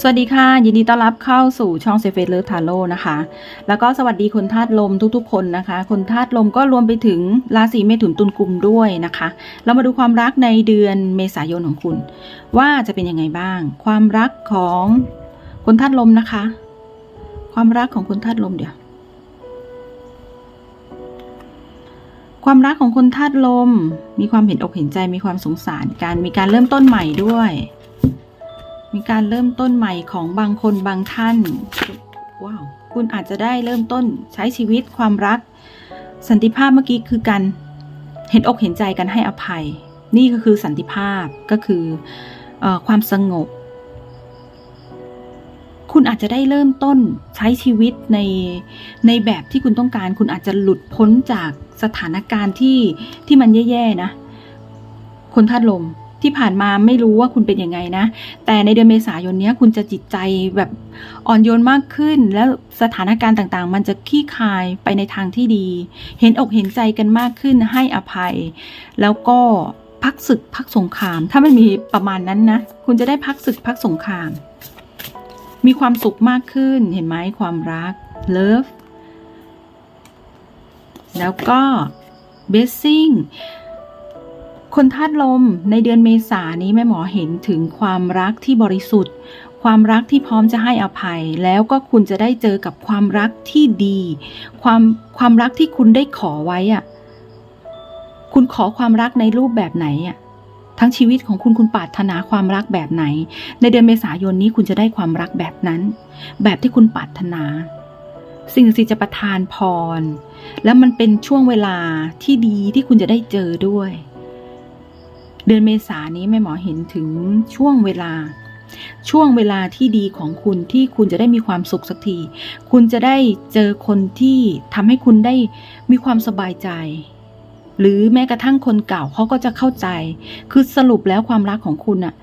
สวัสดีค่ะ ยินดีต้อนรับเข้าสู่ช่องเซฟเฟเลิฟทาโร่นะคะ แล้วก็สวัสดีคนธาตุลมทุกๆ คนนะคะ คนธาตุลมก็รวมไปถึงราศีเมถุนตุลกุมด้วยนะคะ เรามาดูความรักในเดือนเมษายนของคุณ ว่าจะเป็นยังไงบ้าง ความรักของคนธาตุลมนะคะ ความรักของคนธาตุลมเดี๋ยว ความรักของคนธาตุลม มีความเห็นอกเห็นใจมีความสงสารกันมีการเริ่มต้นใหม่ด้วย การเริ่มต้นใหม่ของบางคนบางท่านว้าวคุณอาจจะได้เริ่มต้นใช้ชีวิตความรัก สันติภาพเมื่อกี้คือการเห็นอกเห็นใจกันให้อภัย นี่ก็คือสันติภาพก็คือออความสงบ คุณอาจจะได้เริ่มต้นใช้ชีวิตในในแบบที่คุณต้องการ คุณอาจจะหลุดพ้นจากสถานการณ์ที่ที่มันแย่ๆนะ คนธาตุลม ที่ผ่านมาไม่รู้ว่าคุณเป็นยังไงนะ แต่ในเดือนเมษายนนี้คุณจะจิตใจแบบอ่อนโยนมากขึ้น แล้วสถานการณ์ต่างๆ มันจะคลี่คลายไปในทางที่ดี เห็นอกเห็นใจกันมากขึ้นให้อภัย แล้วก็พักศึกพักสงคราม ถ้าไม่มีประมาณนั้นนะ คุณจะได้พักศึกพักสงคราม มีความสุขมากขึ้นเห็นไหมความรัก love แล้วก็ blessing คนธาตุลมในเดือนเมษานี้แม่หมอเห็นถึงความรักที่บริสุทธิ์ ความรักที่พร้อมจะให้อภัย แล้วก็คุณจะได้เจอกับความรักที่ดี ความความรักที่คุณได้ขอไว้อะคุณขอความรักในรูปแบบไหนอะทั้งชีวิตของคุณคุณปรารถนาความรักแบบไหน ในเดือนเมษายนนี้คุณจะได้ความรักแบบนั้น แบบที่คุณปรารถนา สิ่งศักดิ์สิจะประทานพร แล้วมันเป็นช่วงเวลาที่ดีที่คุณจะได้เจอด้วย เดือนเมษานี้แม่หมอเห็นถึงช่วงเวลา ช่วงเวลาที่ดีของคุณที่คุณจะได้มีความสุขสักที คุณจะได้เจอคนที่ทำให้คุณได้มีความสบายใจ หรือแม้กระทั่งคนเก่าเขาก็จะเข้าใจ คือสรุปแล้วความรักของคุณอะ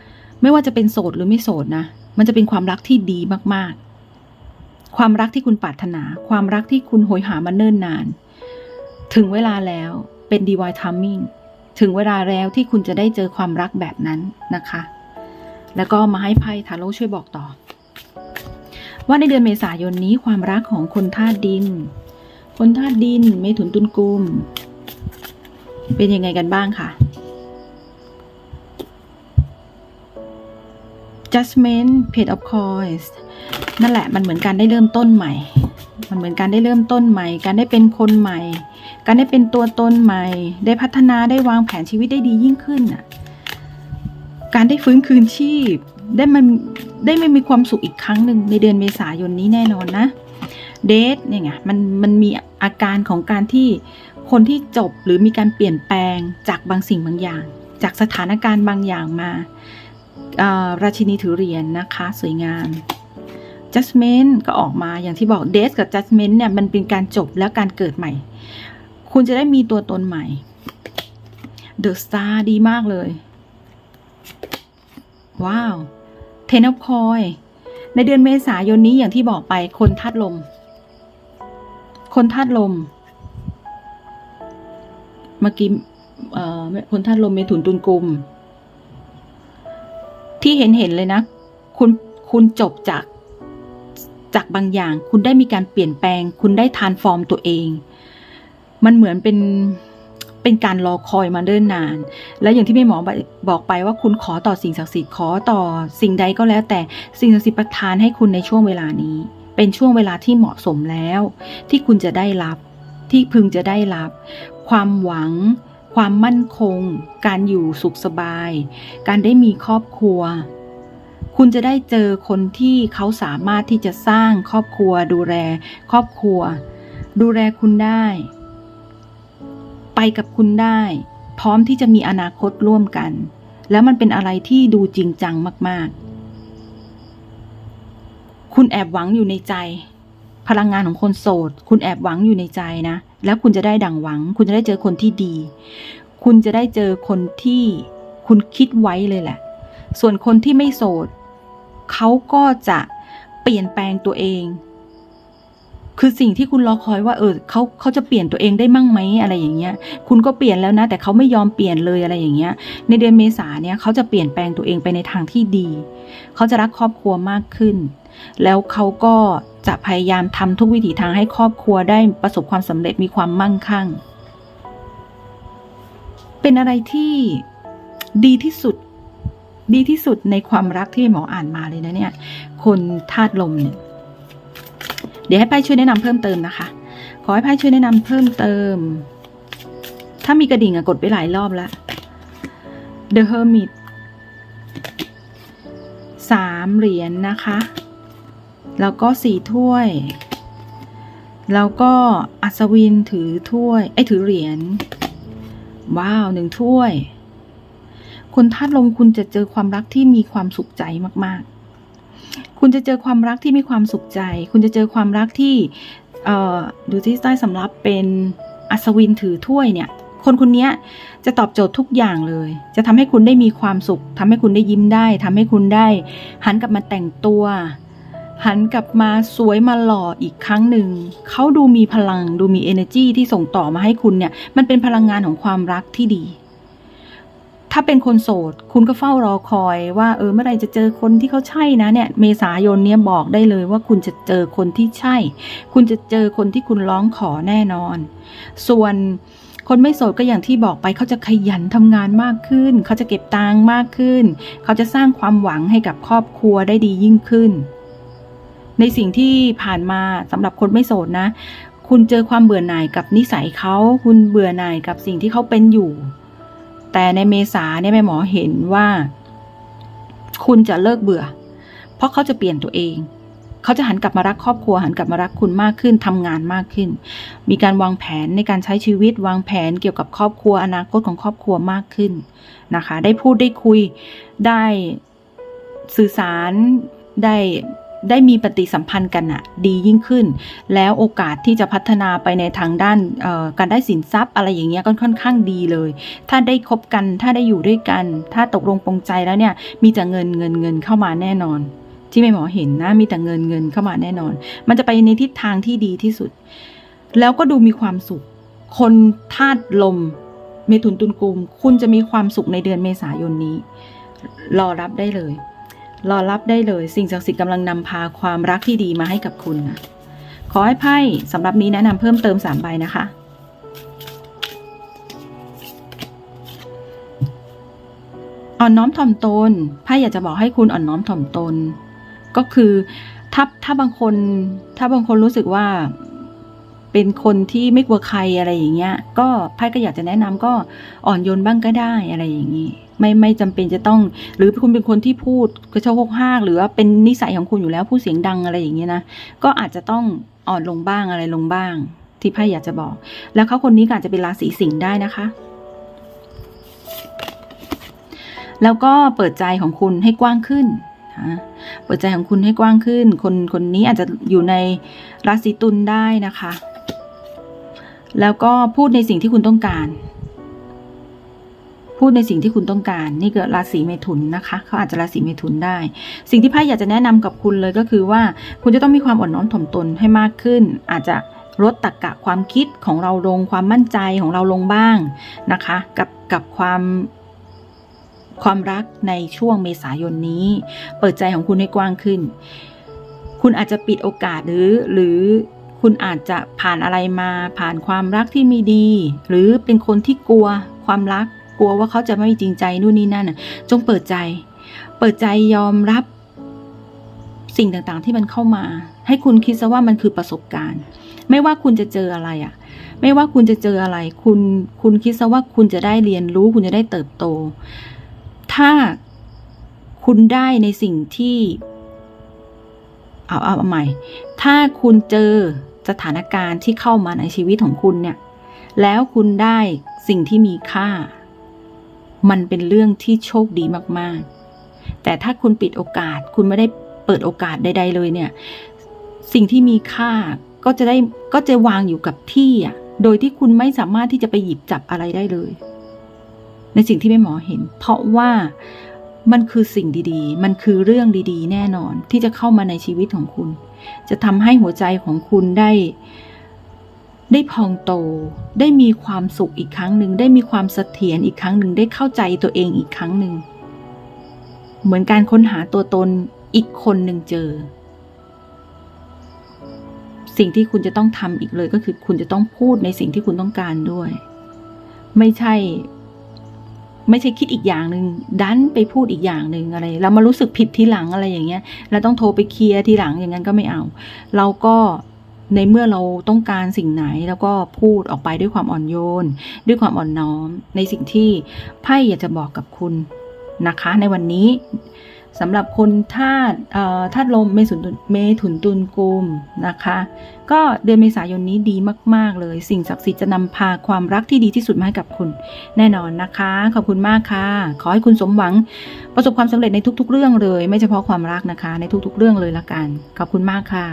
ไม่ว่าจะเป็นโสดหรือไม่โสดนะ มันจะเป็นความรักที่ดีมากๆ ความรักที่คุณปรารถนา ความรักที่คุณโหยหามาเนิ่นนาน ถึงเวลาแล้วเป็น divine timing ถึงเวลาแล้วที่คุณจะได้เจอความรักแบบนั้นนะคะ แล้วก็มาให้ไพ่ทาโร่ช่วยบอกต่อ ว่าในเดือนเมษายนนี้ความรักของคนธาตุดิน คนธาตุดินเมถุนตุลกุม เป็นยังไงกันบ้างค่ะ judgment page of coins นั่นแหละมันเหมือนการได้เริ่มต้นใหม่ มันเหมือนการได้เริ่มต้นใหม่ การได้เป็นคนใหม่ การได้เป็นตัวตนใหม่ ได้พัฒนาได้วางแผนชีวิตได้ดียิ่งขึ้นน่ะ การได้ฟื้นคืนชีพ ได้มันได้ไม่มีความสุขอีกครั้งหนึ่งในเดือนเมษายนนี้แน่นอนนะ เดทเนี่ยไงมันมันมีอาการของการที่คนที่จบหรือมีการเปลี่ยนแปลงจากบางสิ่งบางอย่าง จากสถานการณ์บางอย่างมาราชินีถือเหรียญนนะคะ สวยงาม judgment ก็ออกมาอย่างที่บอก death กับ judgment เนี่ยมันเป็นการจบแล้วการเกิดใหม่ คุณจะได้มีตัวตนใหม่ the star ดีมากเลย ว้าว ten of coin ในเดือนเมษายนนี้อย่างที่บอกไปคนธาตุลม คนธาตุลม เมื่อกี้คนธาตุลมเมถุนตุลกุม ที่เห็นเห็นเลยนะ คุณคุณจบจาก จากบางอย่าง คุณได้มีการเปลี่ยนแปลง คุณได้ทานฟอร์มตัวเอง มันเหมือนเป็นเป็นการรอคอยมาเนิ่นนาน แล้วอย่างที่แม่หมอบอกไปว่าคุณขอต่อสิ่งศักดิ์สิทธิ์ขอต่อสิ่งใดก็แล้ว แต่สิ่งศักดิ์สิทธิ์ประทานให้คุณในช่วงเวลานี้ เป็นช่วงเวลาที่เหมาะสมแล้ว ที่คุณจะได้รับ ที่พึงจะได้รับ ความหวัง ความมั่นคง การอยู่สุขสบาย การได้มีครอบครัว คุณจะได้เจอคนที่เขาสามารถที่จะสร้างครอบครัว ดูแลครอบครัว ดูแลคุณได้ ไปกับคุณได้ พร้อมที่จะมีอนาคตร่วมกัน แล้วมันเป็นอะไรที่ดูจริงจังมาก ๆ คุณแอบหวังอยู่ในใจ พลังงานของคนโสด คุณแอบหวังอยู่ในใจนะ แล้วคุณจะได้ดังหวัง คุณจะได้เจอคนที่ดี คุณจะได้เจอคนที่คุณคิดไว้เลยแหละ ส่วนคนที่ไม่โสดเขาก็จะเปลี่ยนแปลงตัวเอง คือสิ่งที่คุณรอคอยว่าเออเขาเขาจะเปลี่ยนตัวเองได้มั่งไหมอะไรอย่างเงี้ย คุณก็เปลี่ยนแล้วนะ แต่เขาไม่ยอมเปลี่ยนเลยอะไรอย่างเงี้ย ในเดือนเมษาเนี่ยเขาจะเปลี่ยนแปลงตัวเองไปในทางที่ดี เขาจะรักครอบครัวมากขึ้น แล้วเขาก็จะพยายามทำทุกวิถีทางให้ครอบครัวได้ประสบความสำเร็จมีความมั่งคั่ง เป็นอะไรที่ดีที่สุด ดีที่สุดในความรักที่หมออ่านมาเลยนะเนี่ยคนธาตุลมเนี่ยเดี๋ยวให้ไพ่ช่วยแนะนำเพิ่มเติมนะคะ ขอให้ไพ่ช่วยแนะนำเพิ่มเติม ถ้ามีกระดิ่งอะกดไปหลายรอบแล้ว The Hermit สามเหรียญนนะคะ แล้วก็สี่ถ้วย แล้วก็อัศวินถือถ้วย ไอ้ถือเหรียญ ว้าวหนึ่งถ้วย คนธาตุลมคุณจะเจอความรักที่มีความสุขใจมากๆ คุณจะเจอความรักที่มีความสุขใจ คุณจะเจอความรักที่ดูที่ใต้สำรับเป็นอัศวินถือถ้วยเนี่ย คนคนนี้จะตอบโจทย์ทุกอย่างเลย จะทำให้คุณได้มีความสุขทำให้คุณได้ยิ้มได้ทำให้คุณได้ หันกลับมาแต่งตัว หันกลับมาสวยมาหล่ออีกครั้งหนึ่ง เขาดูมีพลัง ดูมี energy ที่ส่งต่อมาให้คุณเนี่ย มันเป็นพลังงานของความรักที่ดี ถ้าเป็นคนโสด คุณก็เฝ้ารอคอยว่าเออเมื่อไรจะเจอคนที่เขาใช่นะเนี่ย เมษายนเนี่ยบอกได้เลยว่าคุณจะเจอคนที่ใช่ คุณจะเจอคนที่คุณร้องขอแน่นอน ส่วนคนไม่โสดก็อย่างที่บอกไปเขาจะขยันทำงานมากขึ้น เขาจะเก็บตังค์มากขึ้น เขาจะสร้างความหวังให้กับครอบครัวได้ดียิ่งขึ้น ในสิ่งที่ผ่านมาสำหรับคนไม่โสดนะ คุณเจอความเบื่อหน่ายกับนิสัยเขา คุณเบื่อหน่ายกับสิ่งที่เขาเป็นอยู่ แต่ในเมษาเนี่ยแม่หมอเห็นว่า คุณจะเลิกเบื่อ เพราะเขาจะเปลี่ยนตัวเองเขาจะหันกลับมารักครอบครัวหันกลับมารักคุณมากขึ้นทำงานมากขึ้น มีการวางแผนในการใช้ชีวิตวางแผนเกี่ยวกับครอบครัวอนาคตของครอบครัวมากขึ้นนะคะ ได้พูดได้คุยได้สื่อสารได้ ได้มีปฏิสัมพันธ์กันอะดียิ่งขึ้น แล้วโอกาสที่จะพัฒนาไปในทางด้านการได้สินทรัพย์อะไรอย่างเงี้ยก็ค่อนข้างดีเลย ถ้าได้คบกันถ้าได้อยู่ด้วยกัน ถ้าตกลงปรงใจแล้วเนี่ยมีแต่เงินเงินเงินเข้ามาแน่นอน ที่แม่หมอเห็นนะมีแต่เงินเงินเข้ามาแน่นอน มันจะไปในทิศทางที่ดีที่สุด แล้วก็ดูมีความสุข คนธาตุลมเมถุนตุลกุม คุณจะมีความสุขในเดือนเมษายนนี้ รอรับได้เลย รอรับได้เลย สิ่งศักดิ์สิทธิ์กำลังนำพาความรักที่ดีมาให้กับคุณนะขอให้ไพ่สำหรับนี้แนะนำเพิ่มเติมสามใบนะคะ อ่อนน้อมถ่อมตนไพ่อยากจะบอกให้คุณอ่อนน้อมถ่อมตน ก็คือถ้าถ้าบางคน ถ้าบางคนรู้สึกว่าเป็นคนที่ไม่กลัวใครอะไรอย่างเงี้ย ก็ไพ่ก็อยากจะแนะนำก็อ่อนโยนบ้างก็ได้อะไรอย่างงี้ ไม่ไม่จำเป็นจะต้อง หรือคุณเป็นคนที่พูดกระโชกโฮกห้ากหรือว่าเป็นนิสัยของคุณอยู่แล้วพูดเสียงดังอะไรอย่างเงี้ยนะก็อาจจะต้องอ่อนลงบ้างอะไรลงบ้าง ที่ไพ่อยากจะบอก แล้วเขาคนนี้อาจจะเป็นราศีสิงห์ได้นะคะ แล้วก็เปิดใจของคุณให้กว้างขึ้นนะเปิดใจของคุณให้กว้างขึ้น คนคนนี้อาจจะอยู่ในราศีตุลได้นะคะ แล้วก็พูดในสิ่งที่คุณต้องการ พูดในสิ่งที่คุณต้องการ นี่เกิดราศีเมถุนนะคะเขาอาจจะราศีเมถุนได้ สิ่งที่ไพ่อยากจะแนะนำกับคุณเลยก็คือว่า คุณจะต้องมีความอ่อนน้อมถ่อมตนให้มากขึ้น อาจจะลดตรกกะความคิดของเราลงความมั่นใจของเราลงบ้างนะคะ กับกับความความรักในช่วงเมษายนนี้ เปิดใจของคุณให้กว้างขึ้น คุณอาจจะปิดโอกาสหรือหรือคุณอาจจะผ่านอะไรมาผ่านความรักที่ไม่ดี หรือเป็นคนที่กลัวความรัก กลัวว่าเขาจะไม่จริงใจนู่นนี่นั่นจงเปิดใจ เปิดใจยอมรับสิ่งต่างๆที่มันเข้ามา ให้คุณคิดซะว่ามันคือประสบการณ์ ไม่ว่าคุณจะเจออะไรอะ ไม่ว่าคุณจะเจออะไร คุณคุณคิดซะว่าคุณจะได้เรียนรู้ คุณจะได้เติบโต ถ้าคุณได้ในสิ่งที่ เอาเอาเอาใหม่ ถ้าคุณเจอสถานการณ์ที่เข้ามาในชีวิตของคุณเนี่ย แล้วคุณได้สิ่งที่มีค่า มันเป็นเรื่องที่โชคดีมากๆ แต่ถ้าคุณปิดโอกาส คุณไม่ได้เปิดโอกาสใด ๆ เลยเนี่ย สิ่งที่มีค่าก็จะได้ก็จะวางอยู่กับที่อะ โดยที่คุณไม่สามารถที่จะไปหยิบจับอะไรได้เลย ในสิ่งที่แม่หมอเห็น เพราะว่ามันคือสิ่งดีๆ มันคือเรื่องดีๆ แน่นอนที่จะเข้ามาในชีวิตของคุณ จะทำให้หัวใจของคุณได้ ได้พองโต ได้มีความสุขอีกครั้งหนึ่ง ได้มีความเสถียรอีกครั้งหนึ่ง ได้เข้าใจตัวเองอีกครั้งหนึ่ง เหมือนการค้นหาตัวตนอีกคนหนึ่งเจอ สิ่งที่คุณจะต้องทำอีกเลยก็คือคุณจะต้องพูดในสิ่งที่คุณต้องการด้วย ไม่ใช่ ไม่ใช่คิดอีกอย่างหนึ่งดันไปพูดอีกอย่างหนึ่งอะไร แล้วมารู้สึกผิดทีหลังอะไรอย่างเงี้ย แล้วต้องโทรไปเคลียร์ทีหลังอย่างนั้นก็ไม่เอา เราก็ ในเมื่อเราต้องการสิ่งไหนแล้วก็พูดออกไปด้วยความอ่อนโยน ด้วยความอ่อนน้อม ในสิ่งที่ไพ่อยากจะบอกกับคุณนะคะ ในวันนี้สำหรับคนธาตุธาตุลมเมถุนตุลเมถุนตุลกุมนะคะ ก็เดือนเมษายนนี้ดีมาก ๆ เลย สิ่งศักดิ์สิทธิ์จะนำพาความรักที่ดีที่สุดมาให้กับคุณ แน่นอนนะคะ ขอบคุณมากค่ะ ขอให้คุณสมหวังประสบความสำเร็จในทุก ๆ เรื่องเลย ไม่เฉพาะความรักนะคะ ในทุก ๆ เรื่องเลยละกัน ขอบคุณมากค่ะ